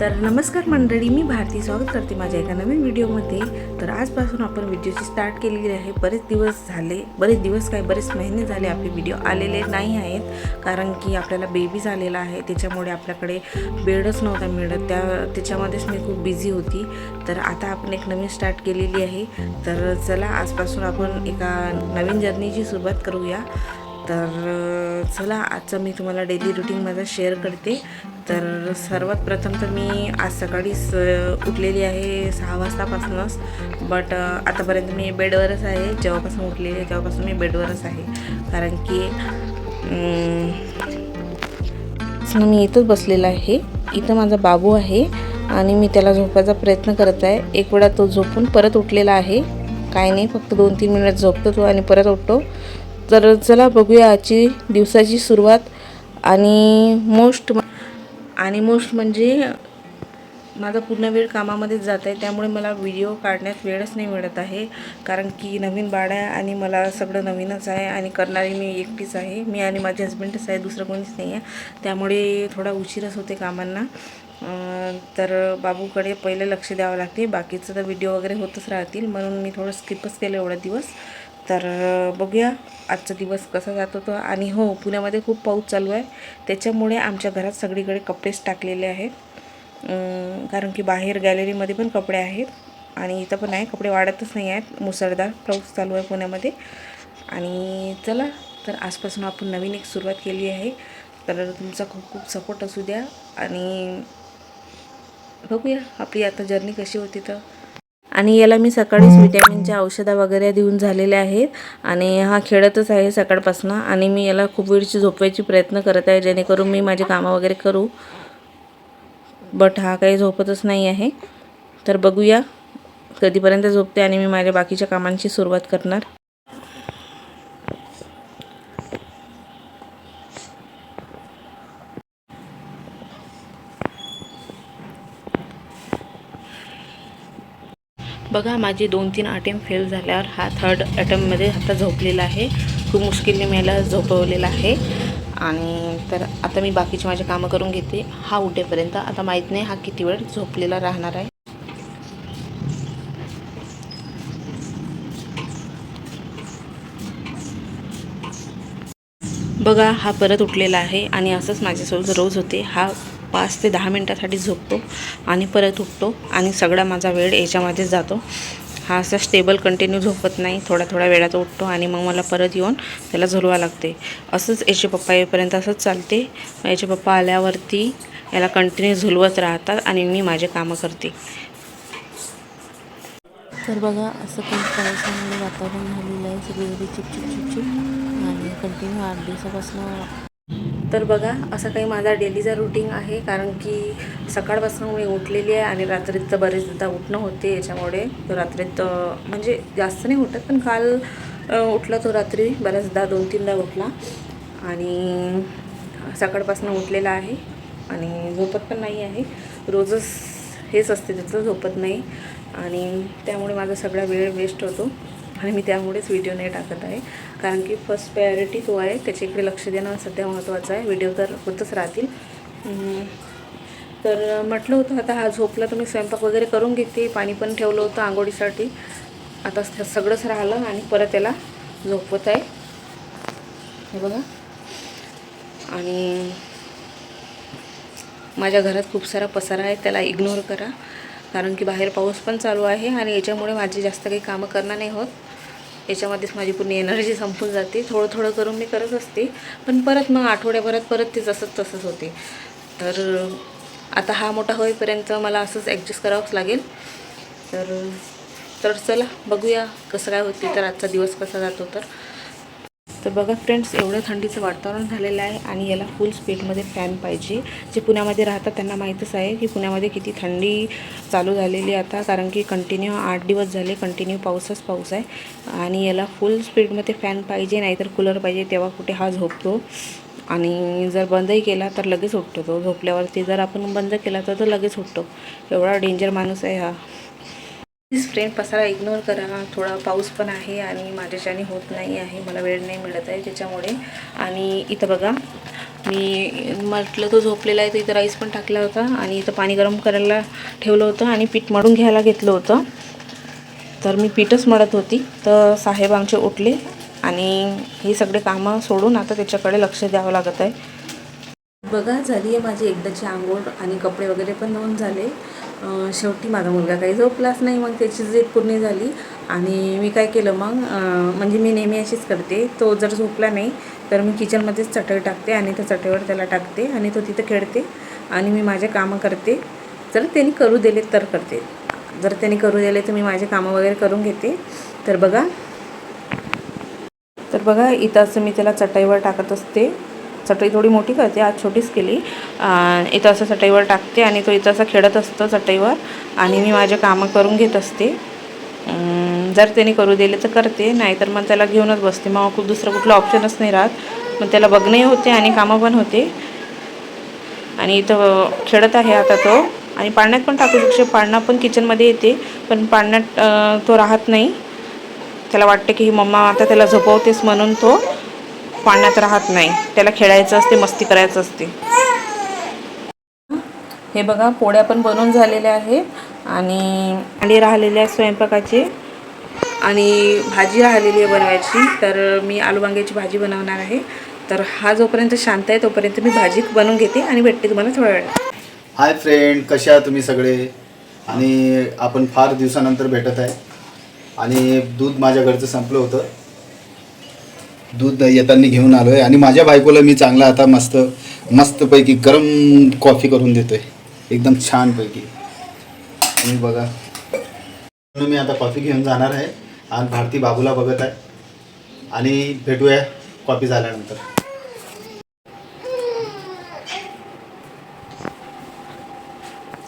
तर नमस्कार मंडळी मी भारती स्वागत करते माझ्या एका नवीन व्हिडिओमध्ये. तर आजपासून आपण व्हिडिओची स्टार्ट केलेली आहे. बरेच दिवस झाले बरेच दिवस काय बरेच महिने झाले आपले व्हिडिओ आलेले नाही आहेत. कारण की आपल्याला बेबी झालेला आहे त्याच्यामुळे आपल्याकडे बेडच नव्हता मिळत. त्या त्याच्यामध्येच मी खूप बिझी होती. तर आता आपण एक नवीन स्टार्ट केलेली आहे. तर चला आजपासून आपण एका नवीन जर्नीची सुरुवात करूया. तर चला आजचं मी तुम्हाला डेली रुटीन माझा शेअर करते. तर सर्वात प्रथम तर मी आज सकाळीच उठलेली आहे सहा वाजतापासूनच. बट आतापर्यंत मी बेडवरच आहे. जेव्हापासून उठलेली आहे तेव्हापासून मी बेडवरच आहे. कारण की मी इथंच बसलेला आहे. इथं माझा बाबू आहे आणि मी त्याला झोपायचा प्रयत्न करत आहे. एक वेळा तो झोपून परत उठलेला आहे. काय नाही फक्त दोन तीन मिनिट झोपतो तो आणि परत उठतो. तर चला बघूया आजची दिवसाची सुरुवात. आणि मोस्ट आणि मोस्ट म्हणजे माझा पूर्ण वेळ कामामध्येच जात आहे त्यामुळे मला व्हिडिओ काढण्यात वेळच नाही मिळत आहे. कारण की नवीन बाळ आहे आणि मला सगळं नवीनच आहे आणि करणारी मी एकटीच आहे. मी आणि माझे हस्बंडच आहे दुसरं कोणीच नाही आहे त्यामुळे थोडा उशीरच होते कामांना. तर बाबूकडे पहिले लक्ष द्यावं लागते. बाकीचं तर व्हिडिओ वगैरे होतच राहतील. म्हणून मी थोडं स्किपच केलं एवढा दिवस. तर बघूया आजचा दिवस कसा जात होतो. आणि हो पुण्यामध्ये खूप पाऊस चालू आहे. त्याच्यामुळे आमच्या घरात सगळीकडे कपडेच टाकलेले आहेत. कारण की बाहेर गॅलरीमध्ये पण कपडे आहेत. आणि इथं पण आहे. कपडे वाढतच नाही आहेत. मुसळधार पाऊस चालू आहे पुण्यामध्ये. आणि चला तर आजपासून आपण नवीन एक सुरुवात केली आहे. तर तुमचा खूप खूप सपोर्ट असू द्या. आणि बघूया आपली आता जर्नी कशी होती तर. आणि याला मी सकाळीच विटॅमिनच्या औषधं वगैरे देऊन झालेले आहेत. आणि हा खेळतच आहे सकाळपासून. आणि मी याला खूप वेळची झोपवायची प्रयत्न करत आहे जेणेकरून मी माझे कामं वगैरे करू. बट हा काही झोपतच नाही आहे. तर बघूया कधीपर्यंत झोपते आणि मी माझ्या बाकीच्या कामांची सुरुवात करणार. बघा माझे दोन तीन अटेम्प्ट फेल झाल्यावर हा थर्ड अटेम्प्टमध्ये आता झोपलेला आहे. खूप मुश्किलने मी याला झोपवलेला आहे. आणि तर आता मी बाकीचे माझे कामं करून घेते. हा उठेपर्यंत आता माहीत नाही हा किती वेळ झोपलेला राहणार आहे. बघा हा परत उठलेला आहे आणि असंच माझ्यासोबत रोज होते. हा पाच ते दहा मिनटासाठी झोपतो आणि परत उठतो आणि सगळा माझा वेळ याच्यामध्येच जातो. हा असा स्टेबल कंटिन्यू झोपत नाही. थोड्या थोड्या वेळात उठतो आणि मग मला परत येऊन त्याला झुलवा लागते. असंच याचे पप्पा येईपर्यंत असंच चालते. याचे पप्पा आल्यावरती याला कंटिन्यू झुलवत राहतात आणि मी माझे कामं करते. तर बघा असं काही पावसामुळे वातावरण झालेलं आहे. सगळीकडे चिपचिप चिपचिप आणि कंटिन्यू आठ दिवसापासून तर बघा असं काही माझा डेलीचा रुटीन आहे. कारण की सकाळपासून मी उठलेली आहे आणि रात्रीत तर बरेचदा उठणं होते याच्यामुळे. तो रात्रीत म्हणजे जास्त नाही उठत पण काल उठला तो रात्री. बऱ्याचदा दोन तीनदा उठला. आणि सकाळपासून उठलेला आहे. आणि झोपत पण नाही आहे. रोजच हेच असते त्याचं झोपत नाही. आणि त्यामुळे माझा सगळा वेळ वेस्ट होतो. आणि मी त्यामुळेच व्हिडिओ नाही टाकत आहे. कारण की फर्स्ट प्रायोरिटी तो आहे. त्याच्याकडे लक्ष देणं सध्या महत्त्वाचं आहे. व्हिडिओ तर होतच राहतील. तर म्हटलं होतं आता हा झोपला तर मी स्वयंपाक वगैरे करून घेते. पाणी पण ठेवलं होतं आंघोळीसाठी. आता सगळंच राहिलं आणि परत त्याला झोपवत आहे. हे बघा. आणि माझ्या घरात खूप सारा पसारा आहे. त्याला इग्नोर करा. कारण की बाहेर पाऊस पण चालू आहे आणि याच्यामुळे माझी जास्त काही कामं करणं नाही होत. याच्यामध्येच माझी पूर्ण एनर्जी संपून जाते. थोडं थोडं करून मी करत असते. पण परत मग आठवड्याभरात परत ते जसंच तसंच होते. तर आता हा मोठा होईपर्यंत मला असंच ॲडजस्ट करावंच लागेल. तर तर चला बघूया कसं काय होते तर आजचा दिवस कसा जातो तर. तर बघा फ्रेंड्स एवढं थंडीचं वातावरण झालेलं आहे आणि याला फुल स्पीडमध्ये फॅन पाहिजे. जे पुण्यामध्ये राहतात त्यांना माहीतच आहे की पुण्यामध्ये किती थंडी चालू झालेली आता कारण की कंटिन्यू आठ दिवस झाले कंटिन्यू पाऊसच पाऊस आहे. आणि याला फुल स्पीडमध्ये फॅन पाहिजे नाहीतर कूलर पाहिजे तेव्हा कुठे हा झोपतो. आणि जर बंदही केला तर लगेच उठतो तो. झोपल्यावरती जर आपण बंद केला तर तो लगेच उठतो. एवढा डेंजर माणूस आहे हा. प्लीज फ्रेंड पसारा इग्नोर करा. थोडा पाऊस पण आहे आणि माझ्याच्याने होत नाही आहे. मला वेळ नाही मिळत आहे त्याच्यामुळे. आणि इथं बघा मी म्हटलं तो झोपलेला आहे तर इथं राईस पण टाकला होता आणि इथं पाणी गरम करायला ठेवलं होतं आणि पीठ मळून घ्यायला घेतलं होतं. तर मी पीठच मळत होती. तर साहेब आमचे उठले आणि ही सगळे कामं सोडून आता त्याच्याकडे लक्ष द्यावं लागत आहे. बघा झाली आहे माझी एकदाची आंघोळ आणि कपडे वगैरे पण धुवून झाले. शेवटी माझा मुलगा काही झोपलाच नाही मग त्याची झीज पूर्ण झाली. आणि मी काय केलं मग म्हणजे मी नेहमी अशीच करते तो जर झोपला नाही तर मी किचनमध्येच चटई टाकते आणि त्या चटईवर त्याला टाकते आणि तो तिथं खेळते आणि मी माझे कामं करते. जर त्यांनी करू दिले तर करते. जर त्यांनी करू दिले तर मी माझे कामं वगैरे करून घेते. तर बघा. तर बघा इथं असं मी त्याला चटईवर टाकत असते. चटई थोडी मोठी करते आज छोटीच केली. इथं असं चटईवर टाकते आणि तो इथं असं खेळत असतो चटईवर. आणि मी माझे कामं करून घेत असते. जर त्याने करू दिले तर करते नाहीतर मग त्याला घेऊनच बसते. मग खूप दुसरं कुठलं ऑप्शनच नाही राहत. मग त्याला बघणंही होते आणि कामं पण होते. आणि इथं खेळत आहे आता तो. आणि पाळण्यात पण टाकू शकते. पाळणा पण किचनमध्ये येते पण पाळण्यात तो राहत नाही. त्याला वाटते की ही मम्मा आता त्याला झोपवतेस म्हणून तो. पाण्यात राहत नाही. त्याला खेळायचं असते मस्ती करायचं असते. हे बघा पोळ्या पण बनवून झालेल्या आहेत आणि अंडी राहिलेले आहेत स्वयंपाकाचे. आणि भाजी राहिलेली आहे बनवायची. तर मी आलू वांग्याची भाजी बनवणार आहे. तर हा जोपर्यंत शांत आहे तोपर्यंत मी भाजी बनवून घेते आणि भेटते तुम्हाला थोड्या वेळ हाय फ्रेंड कशा आहात तुम्ही सगळे? आणि आपण फार दिवसानंतर भेटत आहे. आणि दूध माझ्या घरचं संपलं होतं. दूध येताना घेऊन आलो आहे आणि माझ्या बायकोला मी चांगला आता मस्त मस्तपैकी गरम कॉफी करून देतो आहे एकदम छानपैकी. तुम्ही बघा. म्हणून मी आता कॉफी घेऊन जाणार आहे आणि भारती बाबूला बघत आहे. आणि भेटूया कॉफी झाल्यानंतर.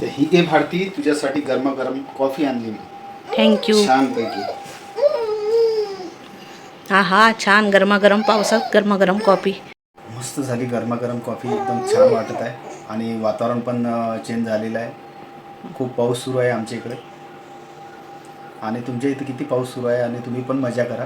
तर ही घे भारती तुझ्यासाठी गरमागरम कॉफी आणली मी. थँक्यू छानपैकी. हा हा छान गरमागरम पावसात गरमागरम कॉफी. मस्त झाली गरमागरम कॉफी एकदम छान वाटत आहे. आणि वातावरण पण चेंज झालेलं आहे. खूप पाऊस सुरू आहे आमच्या इकडे. आणि तुमच्या इथे किती पाऊस सुरू आहे आणि तुम्ही पण मजा करा.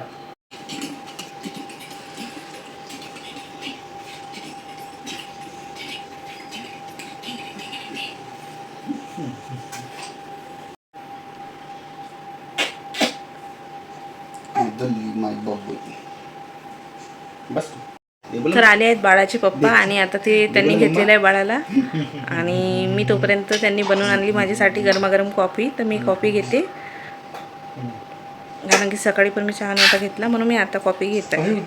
तर आले आहेत बाळाचे पप्पा आणि आता ते त्यांनी घेतलेलं आहे बाळाला. आणि मी तोपर्यंत त्यांनी बनवून आणली माझ्यासाठी गरमागरम कॉफी. तर मी कॉफी घेते. कारण की सकाळी पण मी चहा नव्हता घेतला म्हणून मी आता कॉफी घेत. आहे.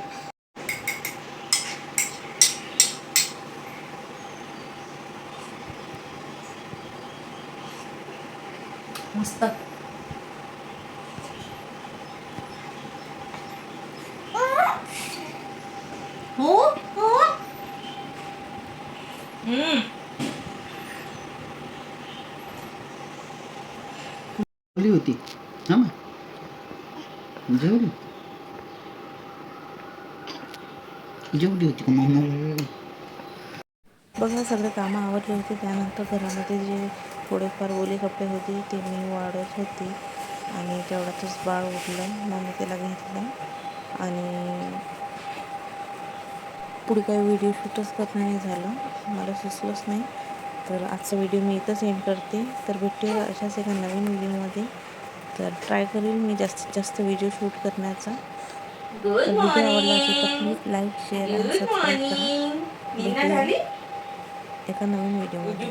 मस्त. जेवली होती. हा मग. जेवली. जेवली होती का मग? बघा सगळे कामं आवडले होते. त्यानंतर घरामध्ये जे थोडेफार ओले कपडे होते ते मी वाढत होती. आणि तेवढ्यातच बाळ उठलं. मग मी त्याला घेतलं. आणि पुढे काही व्हिडिओ शूटच करणं नाही झालं. मला सुचलंच नाही. तर आजचा व्हिडिओ मी इथंच एंड करते. तर भेटते अशाच एका नवीन व्हिडिओमध्ये तर ट्राय करेल मी जास्तीत जास्त व्हिडिओ शूट करण्याचा. तर व्हिडिओ आवडला असेल तर प्लीज लाईक शेअर आणि सबस्क्राईब करा. एका नवीन व्हिडिओमध्ये